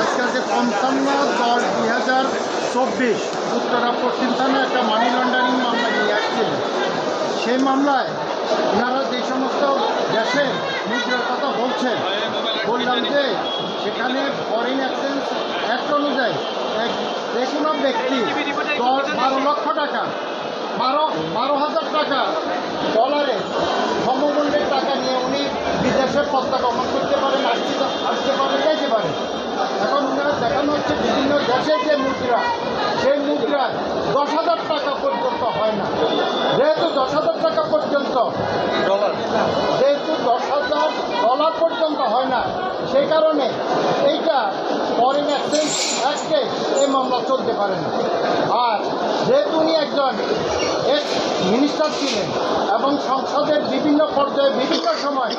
আজকে যে পঞ্চান্ন দশ দুই হাজার চব্বিশ উত্তরা পশ্চিম থানায় একটা মানি লন্ডারিং মামলা নিয়ে আসছিল সেই মামলায় ওনারা যে সমস্ত দেশের মুদ্রার কথা বলছেন বললাম যে সেখানে ফরেন এক্সচেঞ্জ অ্যাক্ট অনুযায়ী এক যে কোনো ব্যক্তি দশ বারো লক্ষ টাকা বারো বারো হাজার টাকা ডলারে সমমূল্যের টাকা নিয়ে উনি পত্তা গমন করতে পারেন আসতে আসতে পারেন যাইতে পারেন এখন দেখানো হচ্ছে বিভিন্ন দেশের যে মুদ্রা সেই মুদ্রায় দশ হাজার টাকা পর্যন্ত হয় না। যেহেতু দশ হাজার টাকা পর্যন্ত যেহেতু দশ হাজার ডলার পর্যন্ত হয় না সেই কারণে এইটা ফরেন এক্সচেঞ্জ অ্যাক্টে এই মামলা চলতে পারে না। আর যেহেতু উনি একজন এক্স মিনিস্টার ছিলেন এবং সংসদের বিভিন্ন পর্যায়ে, বিভিন্ন সময়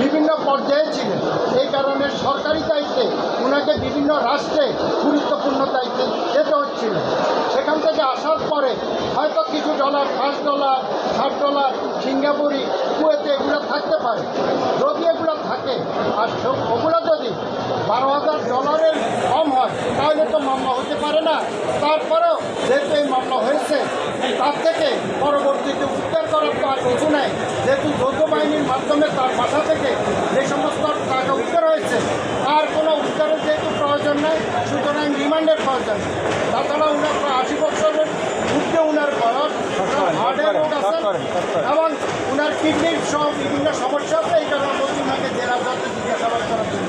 বিভিন্ন পর্যায়ে ছিলেন। এই কারণে সরকারি দায়িত্বে ওনাকে বিভিন্ন রাষ্ট্রে গুরুত্বপূর্ণ দায়িত্বে যেতে হচ্ছিল। সেখান থেকে আসার পরে হয়তো কিছু ডলার, পাঁচ ডলার ষাট ডলার, সিঙ্গাপুরি, কুয়েতে এগুলো থাকতে পারে। যদি এগুলো থাকে, আর ওগুলো যদি বারো হাজার ডলারের কম হয়, তাহলে তো মামলা হতে পারে না। তারপরেও যেহেতু এই মামলা হয়েছে তার থেকে পরবর্তীতে উদ্ধার করার তার কিছু নেয় যেহেতু যৌথ বাহিনীর মাধ্যমে তার বাসা থেকে যে সমস্ত টাকা উদ্ধার হয়েছে তার কোনো উদ্ধারের যেহেতু প্রয়োজন নেই সুতরাং রিমান্ডের প্রয়োজন তাছাড়া উনার আশি বছরের মধ্যে উনার বয়স এবং উনার কিডনির সব বিভিন্ন সমস্যা আছে এই কারণে পশ্চিমবঙ্গে জেলা জিজ্ঞাসাবাদ করার জন্য।